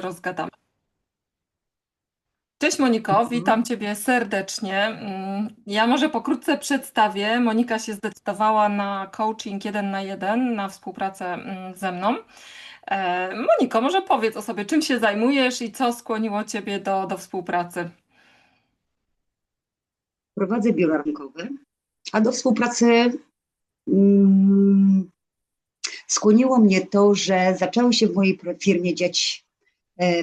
rozgadamy. Cześć Moniko, Mhm. witam Ciebie serdecznie. Mm, Ja może pokrótce przedstawię. Monika się zdecydowała na coaching jeden na jeden, na współpracę mm, ze mną. E, Moniko, może powiedz o sobie, czym się zajmujesz i co skłoniło Ciebie do, do współpracy? Prowadzę biuro rynkowe, a do współpracy mm, skłoniło mnie to, że zaczęły się w mojej firmie dziać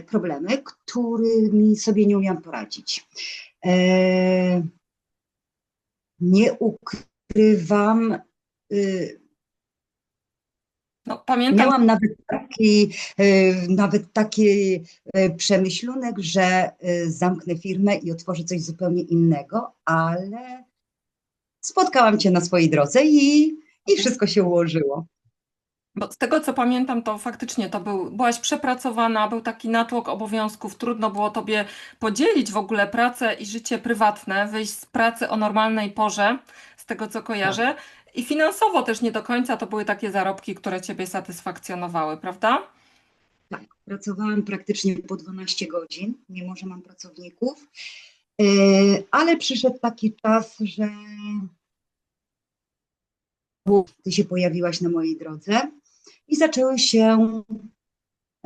problemy, którymi sobie nie umiałam poradzić. E, nie ukrywam, y, No, pamiętam, miałam nawet taki, e, nawet taki e, przemyślunek, że e, zamknę firmę i otworzę coś zupełnie innego, ale spotkałam Cię na swojej drodze i, i wszystko się ułożyło. Bo z tego co pamiętam, to faktycznie to był, byłaś przepracowana, był taki natłok obowiązków, trudno było tobie podzielić w ogóle pracę i życie prywatne, wyjść z pracy o normalnej porze, z tego co kojarzę. I finansowo też nie do końca to były takie zarobki, które ciebie satysfakcjonowały, prawda? Tak, pracowałam praktycznie po 12 godzin, mimo że mam pracowników, e, ale przyszedł taki czas, że ty się pojawiłaś na mojej drodze i zaczęły się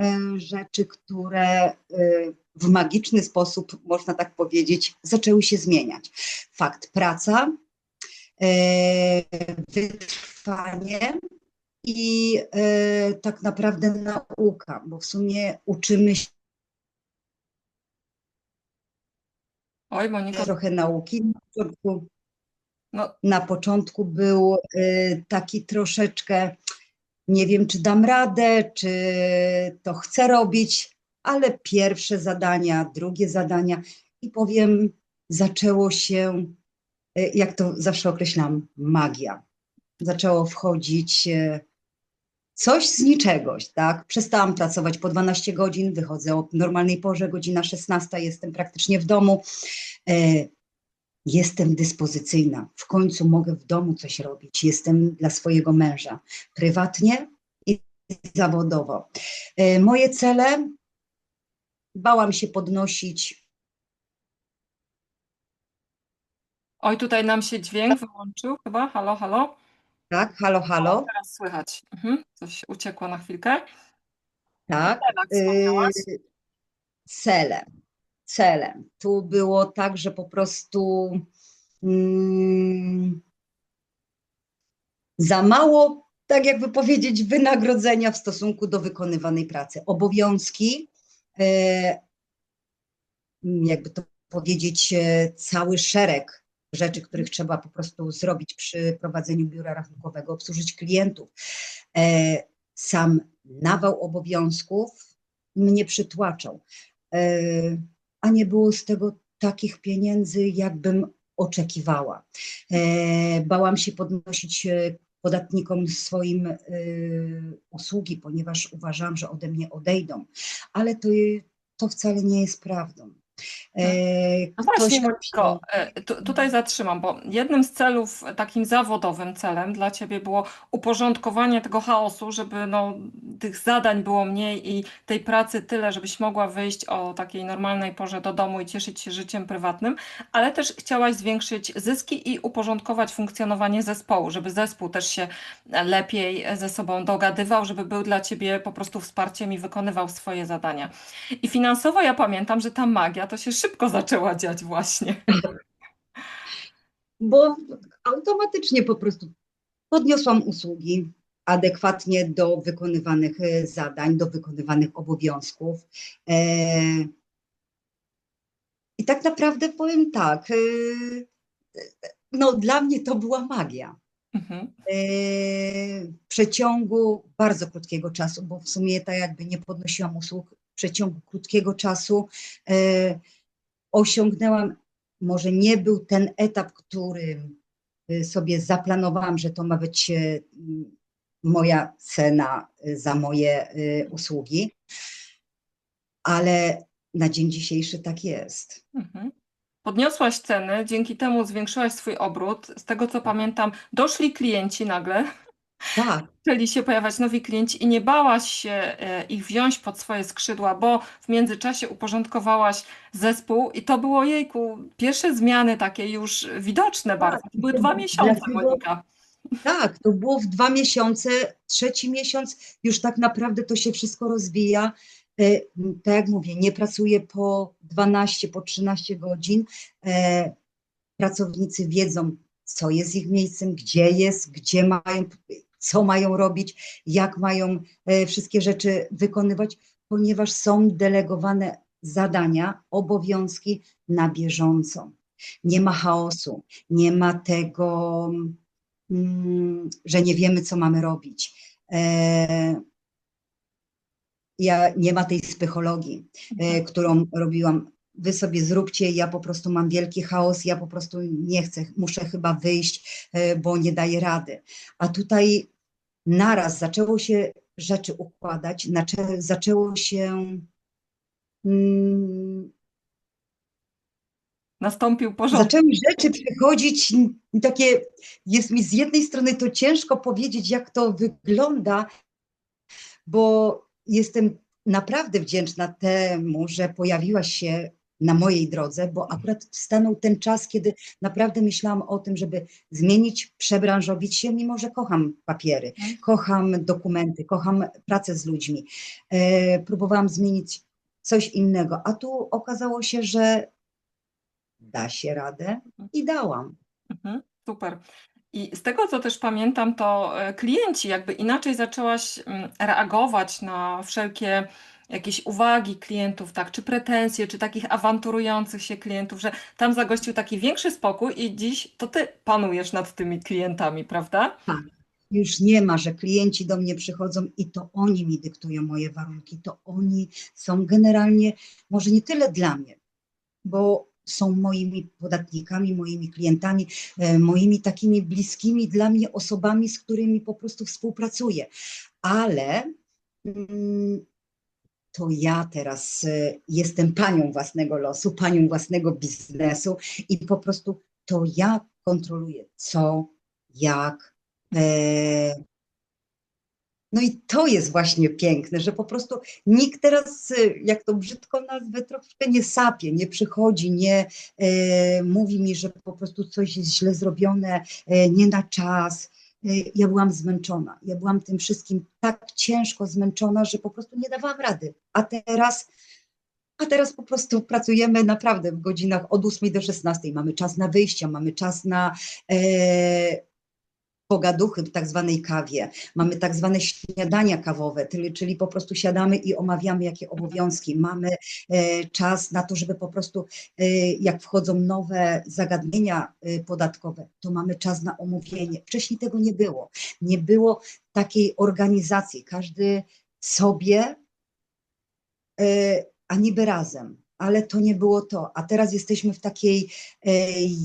e, rzeczy, które e, w magiczny sposób, można tak powiedzieć, zaczęły się zmieniać. Fakt praca, e, wytrwanie i tak naprawdę nauka, bo w sumie uczymy się Oj, Moniko, trochę nauki. Na początku, no na początku był taki troszeczkę, nie wiem czy dam radę, czy to chcę robić, ale pierwsze zadania, drugie zadania i powiem, zaczęło się, e, jak to zawsze określam, magia. Zaczęło wchodzić e, coś z niczegoś, tak? Przestałam pracować po 12 godzin, wychodzę o normalnej porze, godzina 16, jestem praktycznie w domu. Jestem dyspozycyjna. W końcu mogę w domu coś robić. Jestem dla swojego męża, prywatnie i zawodowo. E, Moje cele bałam się podnosić. oj, tutaj nam się dźwięk wyłączył chyba. Halo, halo. Tak, halo, halo. Teraz słychać. Mhm. Coś uciekło na chwilkę. Tak. Y, celem. Tu było tak, że po prostu mm, za mało, tak jakby powiedzieć, wynagrodzenia w stosunku do wykonywanej pracy. Obowiązki, e, jakby to powiedzieć, e, cały szereg rzeczy, których trzeba po prostu zrobić przy prowadzeniu biura rachunkowego, obsłużyć klientów. E, Sam nawał obowiązków mnie przytłaczał, a nie było z tego takich pieniędzy, jakbym oczekiwała. E, Bałam się podnosić e, podatnikom swoim e, usługi, ponieważ uważam, że ode mnie odejdą, ale to, to wcale nie jest prawdą. E, No właśnie, Moniko, e, tu, tutaj zatrzymam, bo jednym z celów, takim zawodowym celem dla Ciebie było uporządkowanie tego chaosu, żeby no, tych zadań było mniej i tej pracy tyle, żebyś mogła wyjść o takiej normalnej porze do domu i cieszyć się życiem prywatnym, ale też chciałaś zwiększyć zyski i uporządkować funkcjonowanie zespołu, żeby zespół też się lepiej ze sobą dogadywał, żeby był dla Ciebie po prostu wsparciem i wykonywał swoje zadania. I finansowo ja pamiętam, że ta magia to się szybko zaczęła dziać właśnie. bo automatycznie po prostu podniosłam usługi adekwatnie do wykonywanych e, zadań, do wykonywanych obowiązków. E, I tak naprawdę powiem tak, e, no dla mnie to była magia. Mhm. W przeciągu bardzo krótkiego czasu, bo w sumie tak jakby nie podnosiłam usług, przeciągu krótkiego czasu e, osiągnęłam, może nie był ten etap, który y, sobie zaplanowałam, że to ma być y, moja cena za moje usługi, ale na dzień dzisiejszy tak jest. Mhm. Podniosłaś ceny, dzięki temu zwiększyłaś swój obrót. Z tego co pamiętam, doszli klienci nagle. Tak, zaczęli się pojawiać nowi klienci i nie bałaś się e, ich wziąć pod swoje skrzydła, bo w międzyczasie uporządkowałaś zespół i to było jejku, pierwsze zmiany takie już widoczne bardzo. To były dwa miesiące, Monika. tak, to było w dwa miesiące, trzeci miesiąc już tak naprawdę to się wszystko rozwija. E, Tak jak mówię, nie pracuję po 12, po 13 godzin. E, Pracownicy wiedzą, co jest ich miejscem, gdzie jest, gdzie mają, co mają robić, jak mają e, wszystkie rzeczy wykonywać, ponieważ są delegowane zadania, obowiązki na bieżąco. Nie ma chaosu, nie ma tego, mm, że nie wiemy, co mamy robić. E, ja, nie ma tej psychologii, e, którą robiłam. Wy sobie zróbcie, ja po prostu mam wielki chaos, ja po prostu nie chcę, muszę chyba wyjść, bo nie daję rady. A tutaj naraz zaczęło się rzeczy układać, naczę- zaczęło się mm, Nastąpił porządek. Zaczęły rzeczy przychodzić takie, jest mi z jednej strony to ciężko powiedzieć, jak to wygląda, bo jestem naprawdę wdzięczna temu, że pojawiłaś się na mojej drodze, bo akurat stanął ten czas, kiedy naprawdę myślałam o tym, żeby zmienić, przebranżowić się, mimo że kocham papiery, Mhm. kocham dokumenty, kocham pracę z ludźmi. E, próbowałam zmienić coś innego, a tu okazało się, że da się radę i dałam. Mhm, super. I z tego, co też pamiętam, to e, klienci jakby inaczej zaczęłaś mm, reagować na wszelkie jakieś uwagi klientów, tak, czy pretensje, czy takich awanturujących się klientów, że tam zagościł taki większy spokój i dziś to ty panujesz nad tymi klientami, prawda? Już nie ma, że klienci do mnie przychodzą i to oni mi dyktują moje warunki, to oni są generalnie, może nie tyle dla mnie, bo są moimi podatnikami, moimi klientami, e, moimi takimi bliskimi dla mnie osobami, z którymi po prostu współpracuję. Ale mm, to ja teraz e, jestem panią własnego losu, panią własnego biznesu i po prostu to ja kontroluję co, jak. e, No i to jest właśnie piękne, że po prostu nikt teraz, e, jak to brzydko nazwę, troszkę nie sapie, nie przychodzi, nie e, mówi mi, że po prostu coś jest źle zrobione, e, nie na czas. E, Ja byłam zmęczona. Ja byłam tym wszystkim tak ciężko zmęczona, że po prostu nie dawałam rady. A teraz, a teraz po prostu pracujemy naprawdę w godzinach od 8 do 16. Mamy czas na wyjścia, mamy czas na e, pogaduchy tak zwanej kawie, mamy tak zwane śniadania kawowe, czyli, po prostu siadamy i omawiamy, jakie obowiązki. Mamy e, czas na to, żeby po prostu, e, jak wchodzą nowe zagadnienia e, podatkowe, to mamy czas na omówienie. Wcześniej tego nie było. Nie było takiej organizacji. Każdy sobie, a niby razem. Ale to nie było to. A teraz jesteśmy w takiej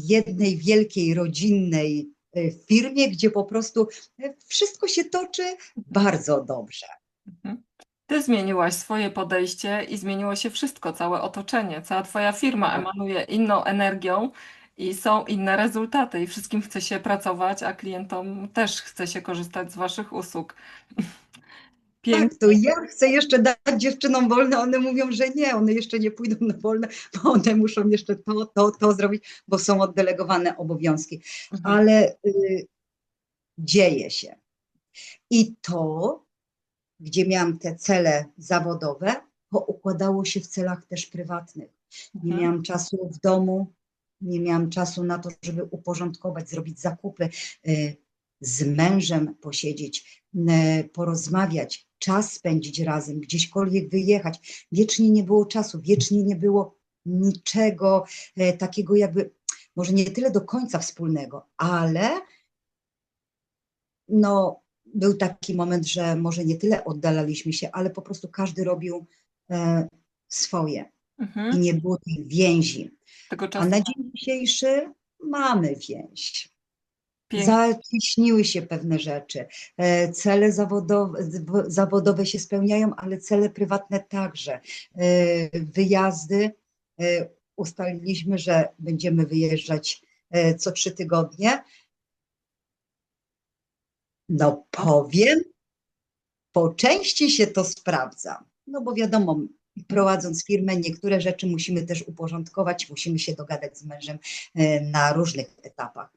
jednej wielkiej rodzinnej e, firmie, gdzie po prostu e, wszystko się toczy bardzo dobrze. Mhm. Ty zmieniłaś swoje podejście i zmieniło się wszystko, całe otoczenie, cała twoja firma Tak. emanuje inną energią i są inne rezultaty i wszystkim chce się pracować, a klientom też chce się korzystać z waszych usług. Pięknie. Tak, to ja chcę jeszcze dać dziewczynom wolne, one mówią, że nie, one jeszcze nie pójdą na wolne, bo one muszą jeszcze to, to, to zrobić, bo są oddelegowane obowiązki. Mhm. Ale y, dzieje się. I to, gdzie miałam te cele zawodowe, poukładało się w celach też prywatnych. Nie Mhm. miałam czasu w domu, nie miałam czasu na to, żeby uporządkować, zrobić zakupy, y, z mężem posiedzieć, porozmawiać, czas spędzić razem, gdzieśkolwiek wyjechać. Wiecznie nie było czasu, wiecznie nie było niczego e, takiego jakby, może nie tyle do końca wspólnego, ale no, był taki moment, że może nie tyle oddalaliśmy się, ale po prostu każdy robił e, swoje i Mhm. nie było tej więzi. Tego A czasu na dzień dzisiejszy mamy więź. Pięknie. Zacieśniły się pewne rzeczy. E, Cele zawodowe, zawodowe się spełniają, ale cele prywatne także. E, Wyjazdy. e, Ustaliliśmy, że będziemy wyjeżdżać co trzy tygodnie. No powiem, po części się to sprawdza. No bo wiadomo, prowadząc firmę, niektóre rzeczy musimy też uporządkować, musimy się dogadać z mężem na różnych etapach.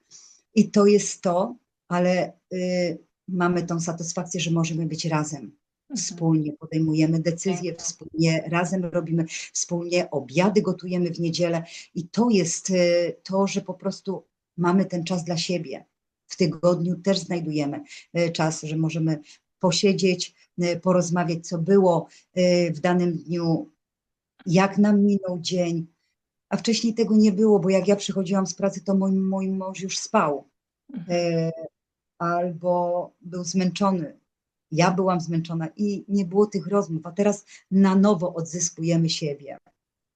I to jest to, ale y, mamy tą satysfakcję, że możemy być razem. Mhm. Wspólnie podejmujemy decyzje, Piękne. wspólnie razem robimy, wspólnie obiady gotujemy w niedzielę. I to jest y, to, że po prostu mamy ten czas dla siebie. W tygodniu też znajdujemy y, czas, że możemy posiedzieć, y, porozmawiać, co było y, w danym dniu, jak nam minął dzień. A wcześniej tego nie było, bo jak ja przychodziłam z pracy, to mój, mój mąż już spał Mhm. e, albo był zmęczony. Ja byłam zmęczona i nie było tych rozmów, a teraz na nowo odzyskujemy siebie.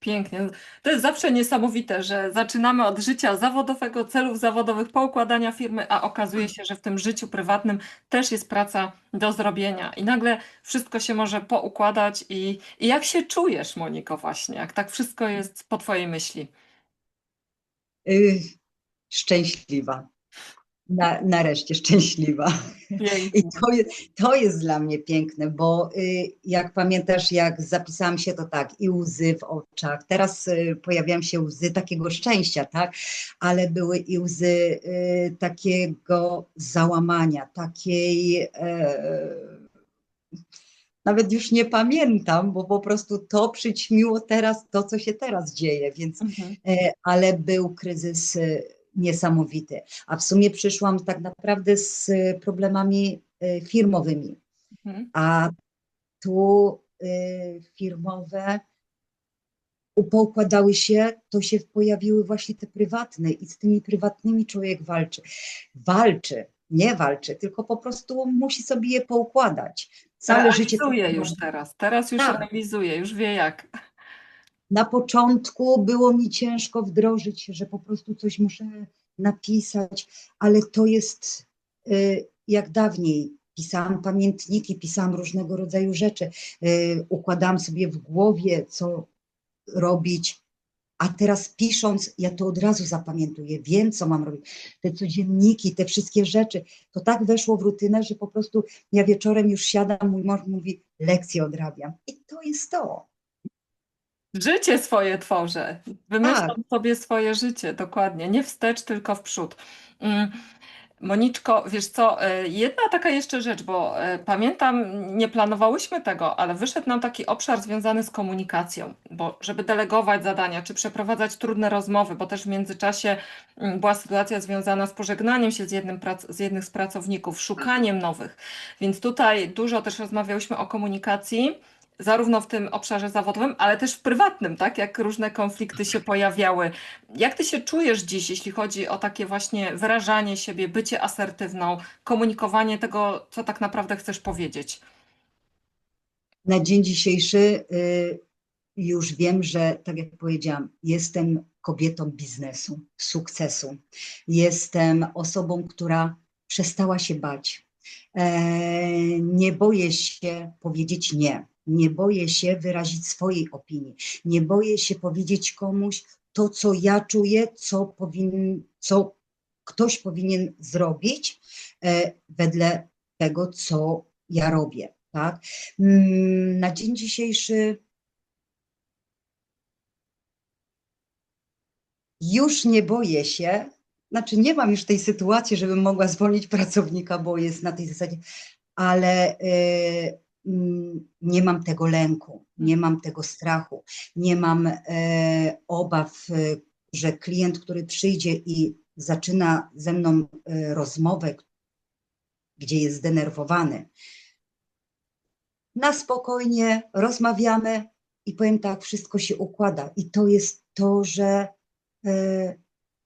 Pięknie. To jest zawsze niesamowite, że zaczynamy od życia zawodowego, celów zawodowych, poukładania firmy, a okazuje się, że w tym życiu prywatnym też jest praca do zrobienia i nagle wszystko się może poukładać i, i jak się czujesz, Moniko, właśnie, jak tak wszystko jest po twojej myśli? Y, szczęśliwa. Na, nareszcie szczęśliwa. I Pięknie. to jest, to jest dla mnie piękne, bo y, jak pamiętasz, jak zapisałam się, to tak, i łzy w oczach. Teraz y, pojawiają się łzy takiego szczęścia, tak? Ale były i łzy y, takiego załamania, takiej. E, nawet już nie pamiętam, bo po prostu to przyćmiło teraz to, co się teraz dzieje, więc Mhm. E, ale był kryzys niesamowity. A w sumie przyszłam tak naprawdę z problemami e, firmowymi, Mhm. a tu e, firmowe poukładały się, to się pojawiły właśnie te prywatne i z tymi prywatnymi człowiek walczy. Walczy, nie walczy, tylko po prostu musi sobie je poukładać. Całe życie. Realizuje już teraz, teraz już Tak. realizuje, już wie jak. Na początku było mi ciężko wdrożyć, że po prostu coś muszę napisać, ale to jest y, jak dawniej. Pisałam pamiętniki, pisałam różnego rodzaju rzeczy, y, układałam sobie w głowie, co robić, a teraz pisząc, ja to od razu zapamiętuję, wiem, co mam robić. Te codzienniki, te wszystkie rzeczy, to tak weszło w rutynę, że po prostu ja wieczorem już siadam, mój mąż mówi, lekcje odrabiam. I to jest to. Życie swoje tworzę. Wymyślam Tak. sobie swoje życie, dokładnie. Nie wstecz, tylko w przód. Mm, Moniczko, wiesz co, e, jedna taka jeszcze rzecz, bo e, pamiętam, nie planowałyśmy tego, ale wyszedł nam taki obszar związany z komunikacją, bo żeby delegować zadania, czy przeprowadzać trudne rozmowy, bo też w międzyczasie mm, była sytuacja związana z pożegnaniem się z jednym prac- z jednych z pracowników, szukaniem nowych. Więc tutaj dużo też rozmawiałyśmy o komunikacji zarówno w tym obszarze zawodowym, ale też w prywatnym, tak? Jak różne konflikty się pojawiały. Jak ty się czujesz dziś, jeśli chodzi o takie właśnie wyrażanie siebie, bycie asertywną, komunikowanie tego, co tak naprawdę chcesz powiedzieć? Na dzień dzisiejszy y, już wiem, że tak jak powiedziałam, jestem kobietą biznesu, sukcesu. Jestem osobą, która przestała się bać. E, Nie boję się powiedzieć nie. Nie boję się wyrazić swojej opinii. Nie boję się powiedzieć komuś to, co ja czuję, co, powin, co ktoś powinien zrobić e, wedle tego, co ja robię. Tak? Mm, Na dzień dzisiejszy już nie boję się, znaczy nie mam już tej sytuacji, żebym mogła zwolnić pracownika, bo jest na tej zasadzie, ale y, nie mam tego lęku, nie mam tego strachu, nie mam e, obaw, y, że klient, który przyjdzie i zaczyna ze mną y, rozmowę, gdzie jest zdenerwowany, na spokojnie rozmawiamy i powiem tak, wszystko się układa. I to jest to, że e,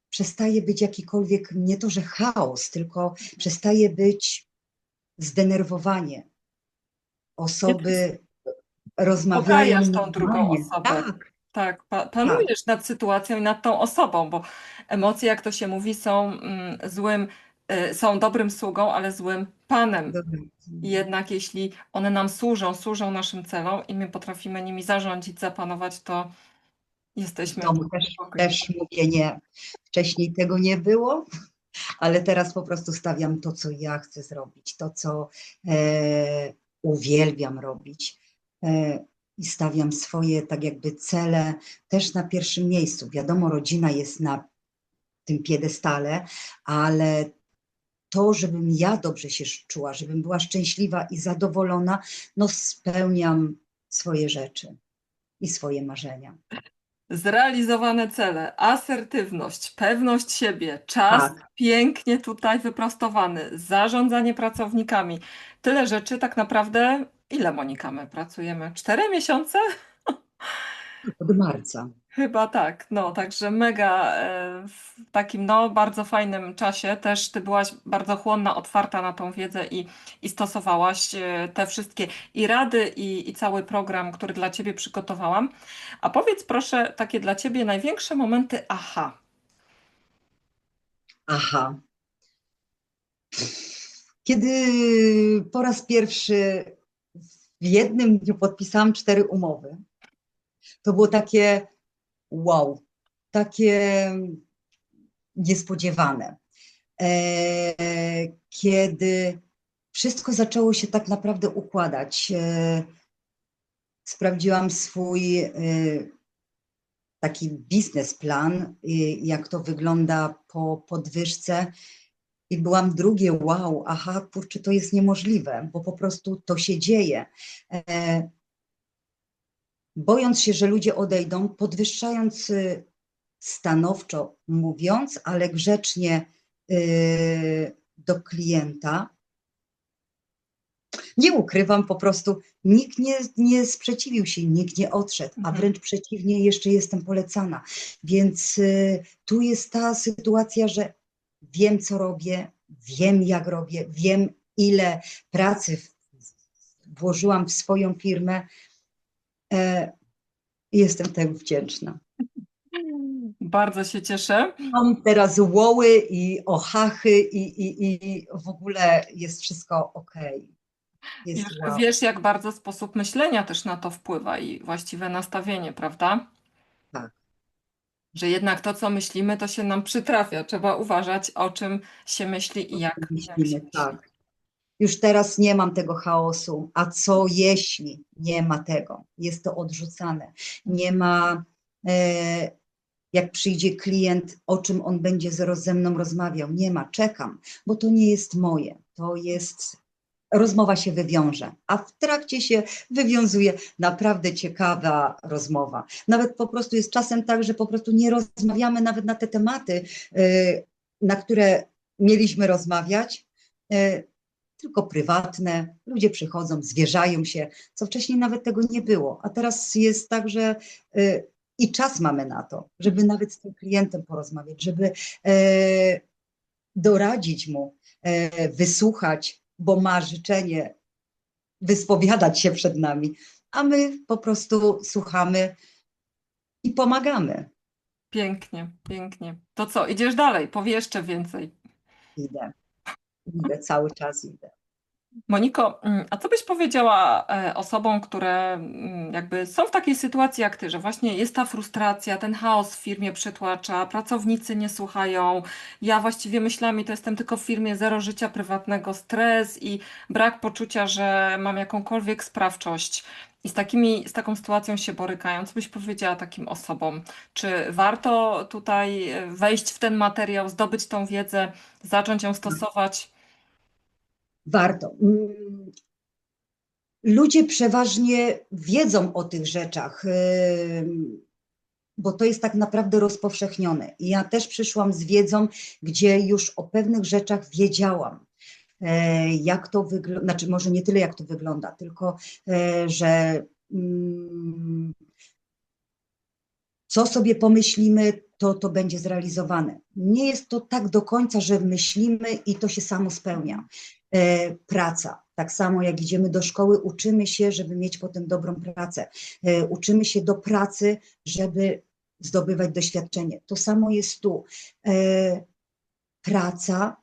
przestaje być jakikolwiek, nie to, że chaos, tylko przestaje być zdenerwowanie. Osoby rozmawiają. Ukajasz tą drugą osobę. Tak, Tak, pa panujesz nad sytuacją i nad tą osobą, bo emocje, jak to się mówi, są mm, złym, y, są dobrym sługą, ale złym panem. jednak jeśli one nam służą, służą naszym celom i my potrafimy nimi zarządzić, zapanować, to jesteśmy domu też, też mówię nie. Wcześniej tego nie było, ale teraz po prostu stawiam to, co ja chcę zrobić, to, co e, uwielbiam robić. E, I stawiam swoje, tak jakby, cele też na pierwszym miejscu. Wiadomo, rodzina jest na tym piedestale, ale to, żebym ja dobrze się czuła, żebym była szczęśliwa i zadowolona, no spełniam swoje rzeczy i swoje marzenia. Zrealizowane cele, asertywność, pewność siebie, czas Tak. pięknie tutaj wyprostowany, zarządzanie pracownikami. Tyle rzeczy tak naprawdę. Ile Monika my pracujemy? Cztery miesiące? Od marca. Chyba tak, no, także mega e, w takim no, bardzo fajnym czasie też ty byłaś bardzo chłonna, otwarta na tą wiedzę i, i stosowałaś e, te wszystkie i rady i, i cały program, który dla ciebie przygotowałam. A powiedz proszę takie dla ciebie największe momenty aha. Aha. Kiedy po raz pierwszy w jednym dniu podpisałam cztery umowy, to było takie wow, takie niespodziewane. E, Kiedy wszystko zaczęło się tak naprawdę układać, e, sprawdziłam swój e, taki biznesplan, jak to wygląda po podwyżce. I byłam drugie, wow, aha, kurczę, to jest niemożliwe, bo po prostu to się dzieje. Bojąc się, że ludzie odejdą, podwyższając y, stanowczo mówiąc, ale grzecznie y, do klienta. Nie ukrywam, po prostu nikt nie, nie sprzeciwił się, nikt nie odszedł, a Mhm. wręcz przeciwnie, jeszcze jestem polecana. Więc y, tu jest ta sytuacja, że wiem, co robię, wiem, jak robię, wiem, ile pracy włożyłam w swoją firmę. E, jestem tego wdzięczna. Bardzo się cieszę. Mam teraz łoły i ochachy i, i, i w ogóle jest wszystko ok. Jest Wiesz, wiesz, jak bardzo sposób myślenia też na to wpływa i właściwe nastawienie, prawda? Tak. Że jednak to, co myślimy, to się nam przytrafia. Trzeba uważać, o czym się myśli i jak, jak się Myślimy, myśli. Już teraz nie mam tego chaosu. A co jeśli nie ma tego? Jest to odrzucane. Nie ma, e, jak przyjdzie klient, o czym on będzie ze, mną rozmawiał. Nie ma, czekam, bo to nie jest moje. To jest, rozmowa się wywiąże, a w trakcie się wywiązuje naprawdę ciekawa rozmowa. Nawet po prostu jest czasem tak, że po prostu nie rozmawiamy nawet na te tematy, e, na które mieliśmy rozmawiać. Tylko prywatne. Ludzie przychodzą, zwierzają się, co wcześniej nawet tego nie było. A teraz jest tak, że y, i czas mamy na to, żeby nawet z tym klientem porozmawiać, żeby e, doradzić mu, e, wysłuchać, bo ma życzenie wyspowiadać się przed nami, a my po prostu słuchamy i pomagamy. Pięknie, pięknie. To co, idziesz dalej? Powie jeszcze więcej. Idę, idę, cały czas idę. Moniko, mm, a co byś powiedziała e, osobom, które mm, jakby są w takiej sytuacji jak ty, że właśnie jest ta frustracja, ten chaos w firmie przytłacza, pracownicy nie słuchają, ja właściwie myślami to jestem tylko w firmie zero życia prywatnego, stres i brak poczucia, że mam jakąkolwiek sprawczość. I z takimi, z taką sytuacją się borykają. Co byś powiedziała takim osobom? Czy warto tutaj e, wejść w ten materiał, zdobyć tą wiedzę, zacząć ją stosować? Warto. Mm, Ludzie przeważnie wiedzą o tych rzeczach, ym, bo to jest tak naprawdę rozpowszechnione. Ja też przyszłam z wiedzą, gdzie już o pewnych rzeczach wiedziałam. E, Jak to wygląda, znaczy może nie tyle jak to wygląda, tylko e, że mm, co sobie pomyślimy, to to będzie zrealizowane. Nie jest to tak do końca, że myślimy i to się samo spełnia. E, Praca. Tak samo jak idziemy do szkoły, uczymy się, żeby mieć potem dobrą pracę. E, Uczymy się do pracy, żeby zdobywać doświadczenie. To samo jest tu. E, Praca,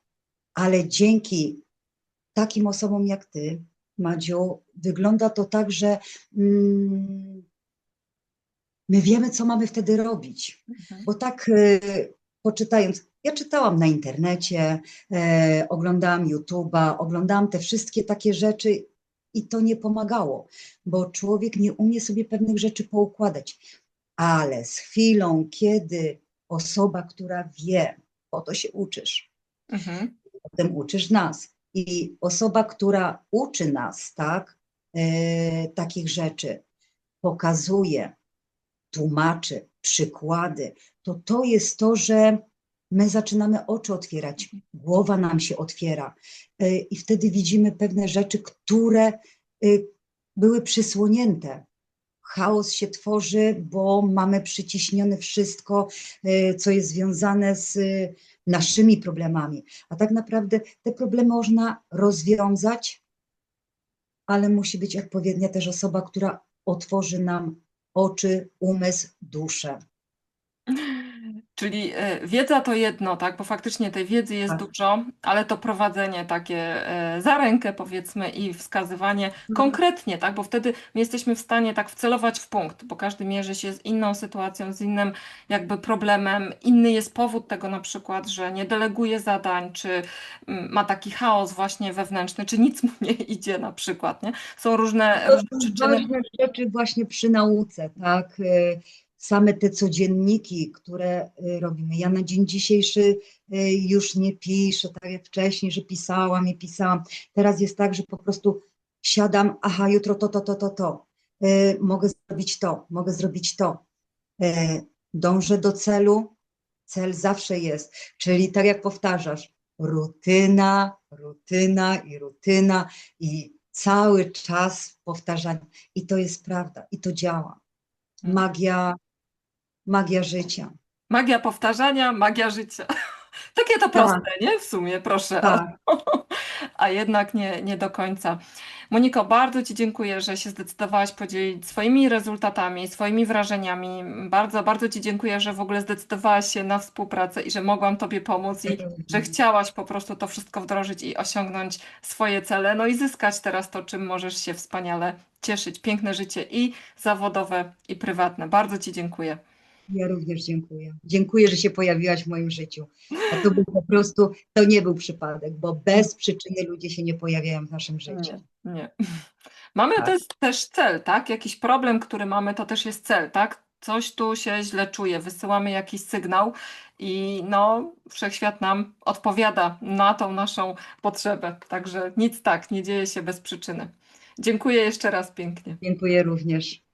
ale dzięki takim osobom jak ty, Madziu, wygląda to tak, że mm, my wiemy, co mamy wtedy robić. Mhm. Bo tak e, poczytając, ja czytałam na internecie, e, oglądałam YouTube'a, oglądałam te wszystkie takie rzeczy i to nie pomagało, bo człowiek nie umie sobie pewnych rzeczy poukładać. Ale z chwilą, kiedy osoba, która wie, po to się uczysz, Mhm. potem uczysz nas. I osoba, która uczy nas, tak, e, takich rzeczy, pokazuje, tłumaczy, przykłady, to to jest to, że my zaczynamy oczy otwierać, głowa nam się otwiera e, i wtedy widzimy pewne rzeczy, które e, były przysłonięte. Chaos się tworzy, bo mamy przyciśnione wszystko, e, co jest związane z naszymi problemami. A tak naprawdę te problemy można rozwiązać, ale musi być odpowiednia też osoba, która otworzy nam oczy, umysł, duszę. Czyli e, wiedza to jedno, tak, bo faktycznie tej wiedzy jest Tak. dużo, ale to prowadzenie takie e, za rękę powiedzmy i wskazywanie konkretnie, tak, bo wtedy my jesteśmy w stanie tak wcelować w punkt, bo każdy mierzy się z inną sytuacją, z innym jakby problemem, inny jest powód tego na przykład, że nie deleguje zadań, czy mm, ma taki chaos właśnie wewnętrzny, czy nic mu nie idzie na przykład, nie? Są różne, To różne są przyczyny. ważne rzeczy właśnie przy nauce, tak? Same te codzienniki, które e, robimy. Ja na dzień dzisiejszy e, już nie piszę, tak jak wcześniej, że pisałam i pisałam. Teraz jest tak, że po prostu siadam, aha, jutro to, to, to, to, to. E, Mogę zrobić to, mogę zrobić to. Dążę do celu, cel zawsze jest. Czyli tak jak powtarzasz, rutyna, rutyna i rutyna i cały czas powtarzanie. I to jest prawda, i to działa. Magia, magia życia. Magia powtarzania, magia życia. Takie to proste, nie? W sumie, proszę. Tak. A jednak nie, nie do końca. Moniko, bardzo Ci dziękuję, że się zdecydowałaś podzielić swoimi rezultatami, swoimi wrażeniami. Bardzo, bardzo Ci dziękuję, że w ogóle zdecydowałaś się na współpracę i że mogłam Tobie pomóc i że chciałaś po prostu to wszystko wdrożyć i osiągnąć swoje cele, no i zyskać teraz to, czym możesz się wspaniale cieszyć. Piękne życie i zawodowe, i prywatne. Bardzo Ci dziękuję. Ja również dziękuję. Dziękuję, że się pojawiłaś w moim życiu. A to był po prostu, to nie był przypadek, bo bez przyczyny ludzie się nie pojawiają w naszym życiu. Nie, nie. Mamy Tak. też, też cel, tak? Jakiś problem, który mamy, to też jest cel, tak? Coś tu się źle czuje, wysyłamy jakiś sygnał i no, wszechświat nam odpowiada na tą naszą potrzebę. Także nic tak, nie dzieje się bez przyczyny. Dziękuję jeszcze raz pięknie. Dziękuję również.